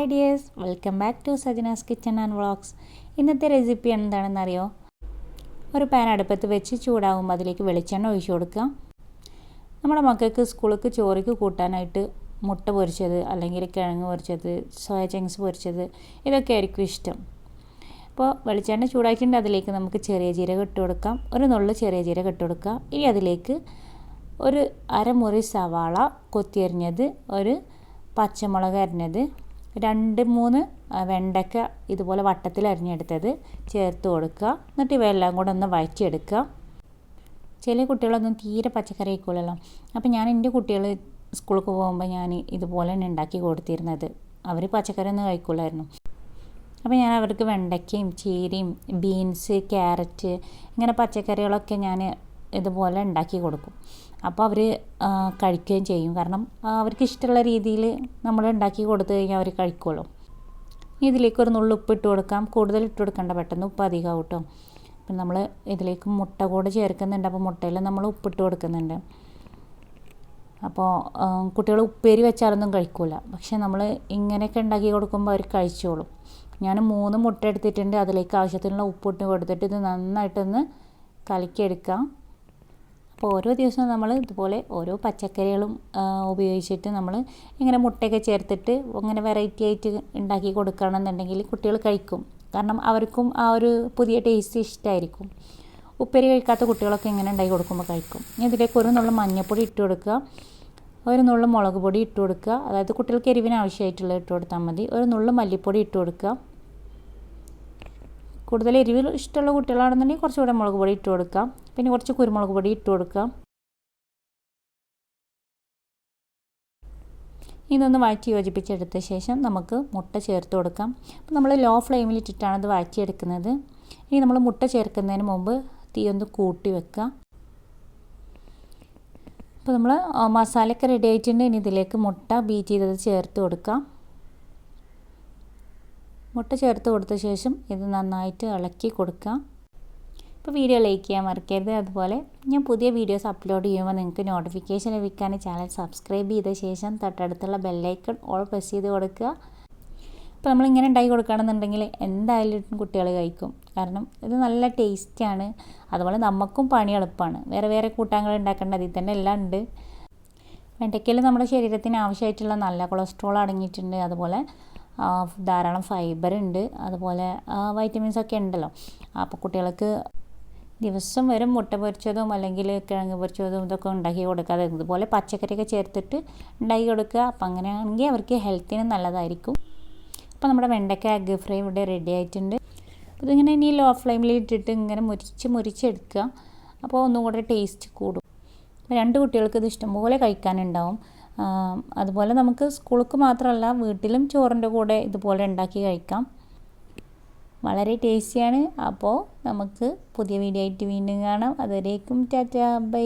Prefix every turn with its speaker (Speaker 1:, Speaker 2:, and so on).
Speaker 1: Hi dears welcome back to Sajana's kitchen and vlogs. ഇന്നത്തെ recipe എന്താണെന്നറിയോ? ഒരു pan അടുപ്പത്ത് വെച്ച് ചൂടാകുമ്പോൾ അതിലേക്ക് വെളിച്ചെണ്ണ ഒഴിച്ചു കൊടുക്കാം നമ്മുടെ മക്കൾക്ക് സ്കൂളിലേക്ക് ചോറിക്ക് കൂട്ടാനായിട്ട് മുട്ട പൊരിച്ചത് അല്ലെങ്കിൽ കിഴങ്ങ് പൊരിച്ചത് സോയ ചങ്ക്സ് പൊരിച്ചത് ഇതൊക്കെ ആയിരിക്കും ഇഷ്ടം. അപ്പോൾ വെളിച്ചെണ്ണ ചൂടാക്കിയിട്ട് അതിലേക്ക് നമുക്ക് ചെറിയ ജീരകം ഇട്ട് കൊടുക്കാം. ഒരു നുള്ളു ചെറിയ ജീരകം ഇട്ട് കൊടുക്കുക. ഇനി അതിലേക്ക് ഒരു അരമുറി സവാള കൊത്തിയരിഞ്ഞത് ഒരു പച്ചമുളക് അരിഞ്ഞത് രണ്ട് മൂന്ന് വെണ്ടയ്ക്ക ഇതുപോലെ വട്ടത്തിൽ അരിഞ്ഞെടുത്തത് ചേർത്ത് കൊടുക്കുക. എന്നിട്ട് ഇവയെല്ലാം കൂടെ ഒന്ന് വഴറ്റിയെടുക്കുക. ചില കുട്ടികളൊന്നും തീരെ പച്ചക്കറി കഴിക്കൂലല്ലോ അപ്പോൾ ഞാൻ എന്റെ കുട്ടികൾ സ്കൂളിൽ പോകുമ്പോൾ ഞാൻ ഇതുപോലെ തന്നെ ഉണ്ടാക്കി കൊടുത്തിരുന്നത്. അവർ പച്ചക്കറി ഒന്നും കഴിക്കൂലായിരുന്നു. അപ്പോൾ ഞാൻ അവർക്ക് വെണ്ടയ്ക്കയും ചീരയും ബീൻസ് ക്യാരറ്റ് ഇങ്ങനെ പച്ചക്കറികളൊക്കെ ഞാൻ ഇതുപോലെ ഉണ്ടാക്കി കൊടുക്കും. അപ്പോൾ അവർ കഴിക്കുകയും ചെയ്യും. കാരണം അവർക്ക് ഇഷ്ടമുള്ള രീതിയിൽ നമ്മൾ ഉണ്ടാക്കി കൊടുത്തു കഴിഞ്ഞാൽ അവർ കഴിക്കുമല്ലോ. ഇതിലേക്ക് ഒരു നുള്ളു ഉപ്പ് ഇട്ട് കൊടുക്കാം. കൂടുതൽ ഇട്ട് കൊടുക്കേണ്ട പെട്ടെന്ന് ഉപ്പ് അധികം കേട്ടോ. അപ്പം നമ്മൾ ഇതിലേക്ക് മുട്ട കൂടെ ചേർക്കുന്നുണ്ട്. അപ്പോൾ മുട്ടയിൽ നമ്മൾ ഉപ്പിട്ട് കൊടുക്കുന്നുണ്ട്. അപ്പോൾ കുട്ടികൾ ഉപ്പേരി വെച്ചാലൊന്നും കഴിക്കില്ല പക്ഷെ നമ്മൾ ഇങ്ങനെയൊക്കെ ഉണ്ടാക്കി കൊടുക്കുമ്പോൾ അവർ കഴിച്ചോളും. ഞാൻ മൂന്ന് മുട്ട എടുത്തിട്ടുണ്ട്. അതിലേക്ക് ആവശ്യത്തിനുള്ള ഉപ്പിട്ട് കൊടുത്തിട്ട് ഇത് നന്നായിട്ടൊന്ന് കലക്കിയെടുക്കാം. അപ്പോൾ ഓരോ ദിവസവും നമ്മൾ ഇതുപോലെ ഓരോ പച്ചക്കറികളും ഉപയോഗിച്ചിട്ട് നമ്മൾ ഇങ്ങനെ മുട്ടയൊക്കെ ചേർത്തിട്ട് ഇങ്ങനെ വെറൈറ്റി ആയിട്ട് ഉണ്ടാക്കി കൊടുക്കുകയാണെന്നുണ്ടെങ്കിൽ കുട്ടികൾ കഴിക്കും. കാരണം അവർക്കും ആ ഒരു പുതിയ ടേസ്റ്റ് ഇഷ്ടമായിരിക്കും ഉപ്പേരി കഴിക്കാത്ത കുട്ടികളൊക്കെ ഇങ്ങനെ ഉണ്ടാക്കി കൊടുക്കുമ്പോൾ കഴിക്കും. ഇതിലേക്ക് ഒരു നുള്ള മഞ്ഞൾപ്പൊടി ഇട്ട് കൊടുക്കുക. ഒരു നുള്ള മുളക് പൊടി ഇട്ട് കൊടുക്കുക. അതായത് കുട്ടികൾക്ക് എരിവിന് ആവശ്യമായിട്ടുള്ള ഇട്ട് കൊടുത്താൽ മതി. ഒരു നുള്ള മല്ലിപ്പൊടി ഇട്ട് കൊടുക്കുക. കൂടുതൽ എരിവ് ഇഷ്ടമുള്ള കുട്ടികളാണെന്നുണ്ടെങ്കിൽ കുറച്ചുകൂടെ മുളക് പൊടി ഇട്ട് കൊടുക്കാം. പിന്നെ കുറച്ച് കുരുമുളക് പൊടി ഇട്ട് കൊടുക്കാം. ഇതൊന്ന് വഴറ്റി യോജിപ്പിച്ചെടുത്ത ശേഷം നമുക്ക് മുട്ട ചേർത്ത് കൊടുക്കാം. അപ്പോൾ നമ്മൾ ലോ ഫ്ലെയിമിൽ ഇട്ടിട്ടാണ് ഇത് വഴറ്റിയെടുക്കുന്നത്. ഇനി നമ്മൾ മുട്ട ചേർക്കുന്നതിന് മുമ്പ് തീ ഒന്ന് കൂട്ടി വെക്കുക. അപ്പോൾ നമ്മൾ മസാലയൊക്കെ റെഡി ആയിട്ടുണ്ട്. ഇനി ഇതിലേക്ക് മുട്ട ബീറ്റ് ചെയ്തത് ചേർത്ത് കൊടുക്കാം. മുട്ട ചേർത്ത് കൊടുത്ത ശേഷം ഇത് നന്നായിട്ട് ഇളക്കി കൊടുക്കുക ഇപ്പോൾ വീഡിയോ ലൈക്ക് ചെയ്യാൻ മറക്കരുത്. അതുപോലെ ഞാൻ പുതിയ വീഡിയോസ് അപ്ലോഡ് ചെയ്യുമ്പോൾ നിങ്ങൾക്ക് നോട്ടിഫിക്കേഷൻ ലഭിക്കാൻ ചാനൽ സബ്സ്ക്രൈബ് ചെയ്ത ശേഷം തൊട്ടടുത്തുള്ള ബെല്ലൈക്കൺ ഓൾ പ്രസ് ചെയ്ത് കൊടുക്കുക. അപ്പോൾ നമ്മളിങ്ങനെ ഉണ്ടാക്കി കൊടുക്കുകയാണെന്നുണ്ടെങ്കിൽ എന്തായാലും കുട്ടികൾ കഴിക്കും. കാരണം ഇത് നല്ല ടേസ്റ്റാണ് അതുപോലെ നമുക്കും പണി എളുപ്പമാണ് വേറെ വേറെ കൂട്ടാങ്ങൾ ഉണ്ടാക്കേണ്ട അതിൽ തന്നെ എല്ലാം ഉണ്ട്. വെണ്ടയ്ക്കയിൽ നമ്മുടെ ശരീരത്തിന് ആവശ്യമായിട്ടുള്ള നല്ല കൊളസ്ട്രോൾ അടങ്ങിയിട്ടുണ്ട്. അതുപോലെ ധാരാളം ഫൈബർ ഉണ്ട്. അതുപോലെ വൈറ്റമിൻസ് ഒക്കെ ഉണ്ടല്ലോ. അപ്പോൾ കുട്ടികൾക്ക് ദിവസം വരെ മുട്ട പൊരിച്ചതും അല്ലെങ്കിൽ കിഴങ്ങ് പൊരിച്ചതും ഇതൊക്കെ ഉണ്ടാക്കി കൊടുക്കാതെ ഇതുപോലെ പച്ചക്കറിയൊക്കെ ചേർത്തിട്ട് ഉണ്ടാക്കി കൊടുക്കുക. അപ്പം അങ്ങനെയാണെങ്കിൽ അവർക്ക് ഹെൽത്തിന് നല്ലതായിരിക്കും. അപ്പോൾ നമ്മുടെ വെണ്ടയ്ക്ക എഗ് ഫ്രൈ ഇവിടെ റെഡി ആയിട്ടുണ്ട്. ഇതിങ്ങനെ ഇനി ലോ ഫ്ലെയിമിൽ ഇട്ടിട്ട് ഇങ്ങനെ മുരിച്ച് മുരിച്ചെടുക്കുക അപ്പോൾ ഒന്നും കൂടെ ടേസ്റ്റ് കൂടും. രണ്ട് കുട്ടികൾക്ക് ഇത് ഇഷ്ടംപോലെ കഴിക്കാനുണ്ടാവും. അതുപോലെ നമുക്ക് സ്കൂൾക്ക് മാത്രമല്ല വീട്ടിലും ചോറിന്റെ കൂടെ ഇതുപോലെ ഉണ്ടാക്കി കഴിക്കാം. വളരെ ടേസ്റ്റിയാണ്. അപ്പോൾ നമുക്ക് പുതിയ വീഡിയോ ആയിട്ട് വീണ്ടും കാണാം. അതുവരേക്കും ടാറ്റ ബൈ.